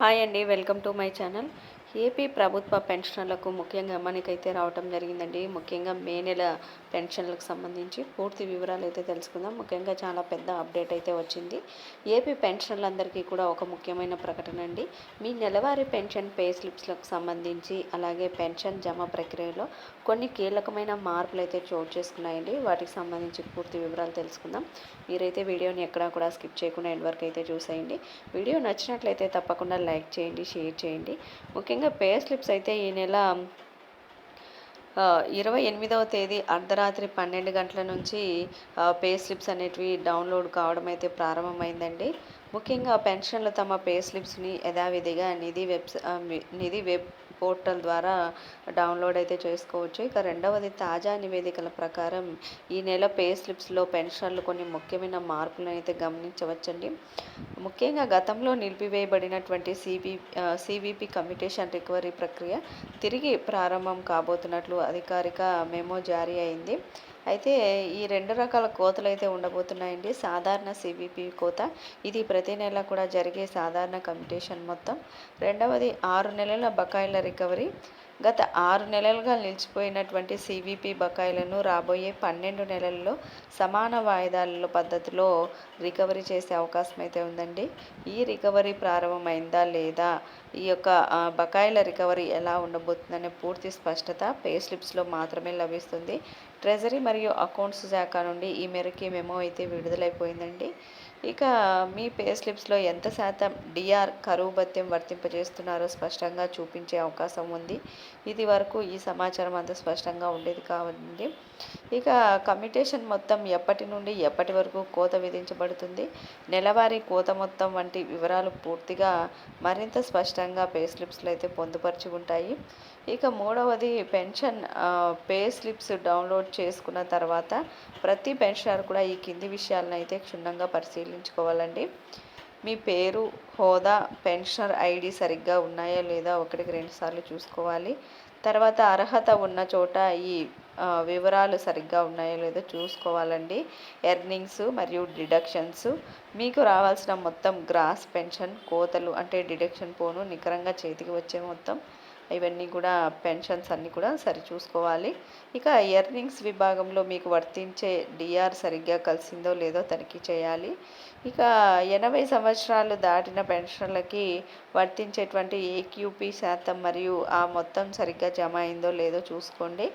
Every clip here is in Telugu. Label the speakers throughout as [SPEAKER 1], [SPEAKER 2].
[SPEAKER 1] హాయ్ అండి welcome to my channel. AP ప్రభుత్వ పెన్షనర్లకు ముఖ్యంగా మనకైతే రావటం జరిగిందండి. ముఖ్యంగా మే నెల పెన్షన్లకు సంబంధించి పూర్తి వివరాలు అయితే తెలుసుకుందాం. ముఖ్యంగా చాలా పెద్ద అప్డేట్ అయితే వచ్చింది. ఏపీ పెన్షన్లందరికీ కూడా ఒక ముఖ్యమైన ప్రకటన అండి. మీ నెలవారీ పెన్షన్ పే స్లిప్స్లకు సంబంధించి అలాగే పెన్షన్ జమ ప్రక్రియలో కొన్ని కీలకమైన మార్పులు అయితే చోటు చేసుకున్నాయండి. వాటికి సంబంధించి పూర్తి వివరాలు తెలుసుకుందాం. మీరైతే వీడియోని ఎక్కడా కూడా స్కిప్ చేయకుండా ఎండ్ వరకు అయితే చూసేయండి. వీడియో నచ్చినట్లయితే తప్పకుండా లైక్ చేయండి షేర్ చేయండి. ముఖ్యంగా పే స్లిప్స్ అయితే ఈ నెల ఇరవై ఎనిమిదవ తేదీ అర్ధరాత్రి పన్నెండు గంటల నుంచి పే స్లిప్స్ అనేటివి డౌన్లోడ్ కావడం అయితే ప్రారంభమైందండి. ముఖ్యంగా పెన్షన్లు తమ పే స్లిప్స్ని యథావిధిగా నిధి వెబ్స్ నిధి వెబ్ పోర్టల్ ద్వారా డౌన్లోడ్ అయితే చేసుకోవచ్చు. ఇక రెండవది తాజా నివేదికల ప్రకారం ఈ నెల పే స్లిప్స్లో పెన్షన్లు కొన్ని ముఖ్యమైన మార్పులను అయితే గమనించవచ్చండి. ముఖ్యంగా గతంలో నిలిపివేయబడినటువంటి సిబి సివిపి కమ్యూటేషన్ రికవరీ ప్రక్రియ తిరిగి ప్రారంభం కాబోతున్నట్లు అధికారిక మెమో జారీ అయింది. అయితే ఈ రెండు రకాల కోతలు అయితే ఉండబోతున్నాయండి. సాధారణ సివిపి కోత. ఇది ప్రతి నెల కూడా జరిగే సాధారణ కంపిటీషన్ మొత్తం. రెండవది ఆరు నెలల బకాయిల రికవరీ. గత ఆరు నెలలుగా నిలిచిపోయినటువంటి సివిపి బకాయిలను రాబోయే పన్నెండు నెలల్లో సమాన వాయిదాల పద్ధతిలో రికవరీ చేసే అవకాశం అయితే ఉందండి. ఈ రికవరీ ప్రారంభమైందా లేదా ఈ యొక్క బకాయిల రికవరీ ఎలా ఉండబోతుందనే పూర్తి స్పష్టత పే స్లిప్స్లో మాత్రమే లభిస్తుంది. ట్రెజరీ మరియు అకౌంట్స్ శాఖ నుండి ఈ మేరకి మెమో అయితే విడుదలైపోయిందండి. ఇక మీ పే స్లిప్స్లో ఎంత శాతం డిఆర్ కరువు భత్యం వర్తింపజేస్తున్నారో స్పష్టంగా చూపించే అవకాశం ఉంది. ఇది వరకు ఈ సమాచారం అంత స్పష్టంగా ఉండేది కావండి ఇక కమ్యూటేషన్ మొత్తం ఎప్పటి నుండి ఎప్పటి వరకు కోత విధించబడుతుంది? నెలవారీ కోత మొత్తం వంటి వివరాలు పూర్తిగా మరింత స్పష్టంగా పే స్లిప్స్లో అయితే పొందుపరిచి ఉంటాయి. ఇక మూడవది పెన్షన్ పే స్లిప్స్ డౌన్లోడ్ చేసుకున్న తర్వాత ప్రతి పెన్షనర్ కూడా ఈ కింది విషయాలను అయితే క్షుణ్ణంగా పరిశీలించుకోవాలండి. మీ పేరు హోదా పెన్షనర్ ఐడి సరిగ్గా ఉన్నాయా లేదా ఒకటికి రెండుసార్లు చూసుకోవాలి. తర్వాత అర్హత ఉన్న చోట ఈ వివరాలు సరిగ్గా ఉన్నాయో లేదో చూసుకోవాలండి. ఎర్నింగ్స్ మరియు డిడక్షన్స్. మీకు రావాల్సిన మొత్తం గ్రాస్ పెన్షన్ కోతలు అంటే డిడక్షన్ పోను నికరంగా చేతికి వచ్చే మొత్తం. ఇవన్నీ కూడా పెన్షన్స్ అన్నీ కూడా సరి చూసుకోవాలి. ఇక ఎర్నింగ్స్ విభాగంలో మీకు వర్తించే డిఆర్ సరిగ్గా కలిసిందో లేదో తనిఖీ చేయాలి. ఇక ఎనభై సంవత్సరాలు దాటిన పెన్షన్లకి వర్తించేటువంటి ఏక్యూపీ శాతం మరియు ఆ మొత్తం సరిగ్గా జమ అయిందో లేదో చూసుకోండి.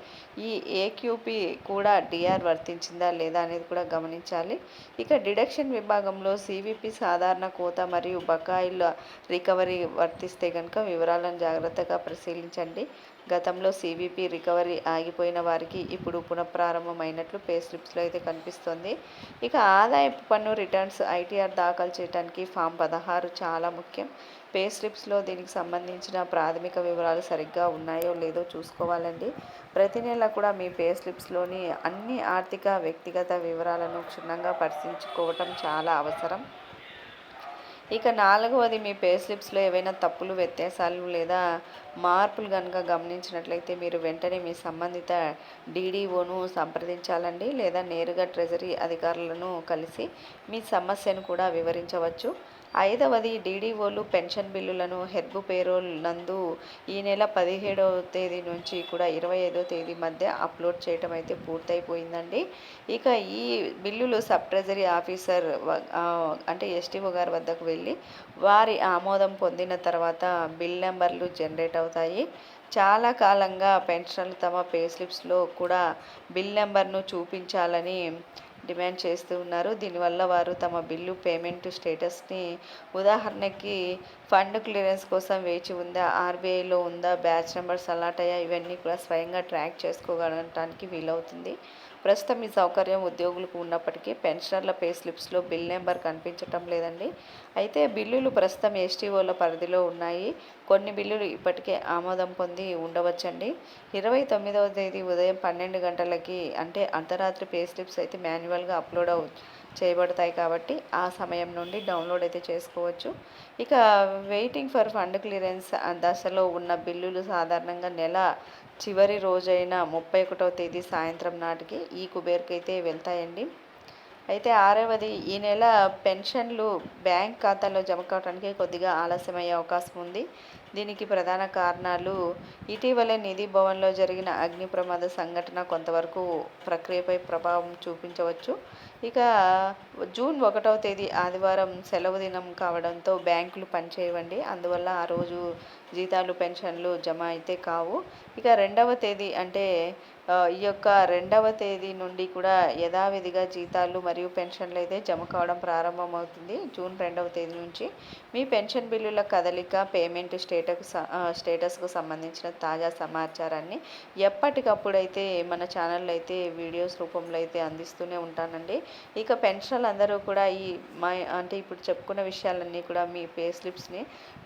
[SPEAKER 1] ఈ ఏక్యూపీ కూడా డిఆర్ వర్తించిందా లేదా అనేది కూడా గమనించాలి. ఇక డిడక్షన్ విభాగంలో సివిపి సాధారణ కోత మరియు బకాయిల రికవరీ వర్తిస్తే కనుక వివరాలను జాగ్రత్తగా పరిశీలించండి. గతంలో సీవీపీ రికవరీ ఆగిపోయిన వారికి ఇప్పుడు పునఃప్రారంభమైనట్లు పే స్లిప్స్లో అయితే కనిపిస్తుంది. ఇక ఆదాయపు పన్ను రిటర్న్స్ ఐటీఆర్ దాఖలు చేయడానికి ఫామ్ పదహారు చాలా ముఖ్యం. పే స్లిప్స్లో దీనికి సంబంధించిన ప్రాథమిక వివరాలు సరిగ్గా ఉన్నాయో లేదో చూసుకోవాలండి. ప్రతి నెల కూడా మీ పే స్లిప్స్లోని అన్ని ఆర్థిక వ్యక్తిగత వివరాలను క్షుణ్ణంగా పరిశీలించుకోవటం చాలా అవసరం. ఇక నాలుగవది మీ పే స్లిప్స్లో ఏవైనా తప్పులు వ్యత్యాసాలు లేదా మార్పులు కనుక గమనించినట్లయితే మీరు వెంటనే మీ సంబంధిత డీడీఓను సంప్రదించాలండి లేదా నేరుగా ట్రెజరీ అధికారులను కలిసి మీ సమస్యను కూడా వివరించవచ్చు. ఐదవది డీడీఓలు పెన్షన్ బిల్లులను హెర్బు పేరోల్ నందు ఈ నెల పదిహేడవ తేదీ నుంచి కూడా ఇరవై ఐదో తేదీ మధ్య అప్లోడ్ చేయటం అయితే పూర్తయిపోయిందండి. ఇక ఈ బిల్లులు సబ్ ట్రెజరీ ఆఫీసర్ అంటే ఎస్టీఓ గారి వద్దకు వెళ్ళి వారి ఆమోదం పొందిన తర్వాత బిల్ నెంబర్లు జనరేట్ అవుతాయి. చాలా కాలంగా పెన్షన్లు తమ పే స్లిప్స్లో కూడా బిల్ నెంబర్ను చూపించాలని డిమాండ్ చేస్తూ ఉన్నారు. దీనివల్ల వారు తమ బిల్లు పేమెంట్ స్టేటస్ని ఉదాహరణకి ఫండ్ క్లియరెన్స్ కోసం వేచి ఉందా ఆర్బీఐలో ఉందా బ్యాచ్ నెంబర్స్ అలాట్ అయ్యా ఇవన్నీ కూడా స్వయంగా ట్రాక్ చేసుకోగలగటానికి వీలవుతుంది. ప్రస్తుతం ఈ సౌకర్యం ఉద్యోగులకు ఉన్నప్పటికీ పెన్షనర్ల పే స్లిప్స్లో బిల్ నెంబర్ కనిపించటం లేదండి. అయితే బిల్లులు ప్రస్తుతం ఎస్టీఓల పరిధిలో ఉన్నాయి. కొన్ని బిల్లులు ఇప్పటికే ఆమోదం పొంది ఉండవచ్చండి. ఇరవై తొమ్మిదవ తేదీ ఉదయం పన్నెండు గంటలకి అంటే అర్ధరాత్రి పే స్లిప్స్ అయితే మాన్యువల్గా అప్లోడ్ అవు చేయబడతాయి కాబట్టి ఆ సమయం నుండి డౌన్లోడ్ అయితే చేసుకోవచ్చు. ఇక వెయిటింగ్ ఫర్ ఫండ్ క్లియరెన్స్ దశలో ఉన్న బిల్లులు సాధారణంగా నెల చివరి రోజైన ముప్పై ఒకటవ తేదీ సాయంత్రం నాటికి ఈ కుబేర్కి అయితే వెళ్తాయండి. అయితే ఆరవది ఈ నెల పెన్షన్లు బ్యాంక్ ఖాతాలో జమ కావడానికి కొద్దిగా ఆలస్యమయ్యే అవకాశం ఉంది. దీనికి ప్రధాన కారణాలు ఇటీవలే నిధి భవన్లో జరిగిన అగ్ని ప్రమాద సంఘటన కొంతవరకు ప్రక్రియపై ప్రభావం చూపించవచ్చు. ఇక జూన్ ఒకటవ తేదీ ఆదివారం సెలవు దినం కావడంతో బ్యాంకులు పనిచేయవండి. అందువల్ల ఆ రోజు జీతాలు పెన్షన్లు జమ అయితే కావు. ఇక రెండవ తేదీ అంటే ఈ యొక్క రెండవ తేదీ నుండి కూడా యథావిధిగా జీతాలు మరియు పెన్షన్లు అయితే జమ కావడం ప్రారంభమవుతుంది. జూన్ రెండవ తేదీ నుంచి మీ పెన్షన్ బిల్లుల కదలిక పేమెంట్ స్టేటస్ స్టేటస్కు సంబంధించిన తాజా సమాచారాన్ని ఎప్పటికప్పుడు అయితే మన ఛానల్లో అయితే వీడియోస్ రూపంలో అయితే అందిస్తూనే ఉంటానండి. ఇక పెన్షన్లు అందరూ కూడా ఈ మా అంటే ఇప్పుడు చెప్పుకున్న విషయాలన్నీ కూడా మీ పే స్లిప్స్ని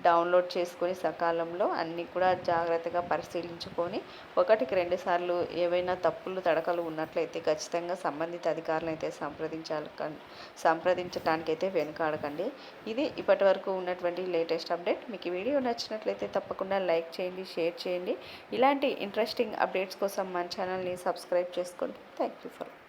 [SPEAKER 1] డౌన్లోడ్ చేసుకొని సకాలంలో అన్నీ కూడా జాగ్రత్తగా పరిశీలించుకొని ఒకటికి రెండు సార్లు ఏవైనా తప్పులు తడకలు ఉన్నట్లయితే ఖచ్చితంగా సంబంధిత అధికారులను అయితే సంప్రదించాలి కన్- సంప్రదించడానికి అయితే వెనుకాడకండి. ఇది ఇప్పటి వరకు ఉన్నటువంటి లేటెస్ట్ అప్డేట్. మీకు ఈ వీడియో నచ్చినట్లయితే తప్పకుండా లైక్ చేయండి షేర్ చేయండి. ఇలాంటి ఇంట్రెస్టింగ్ అప్డేట్స్ కోసం మన ఛానల్ని సబ్స్క్రైబ్ చేసుకోండి. Thank you for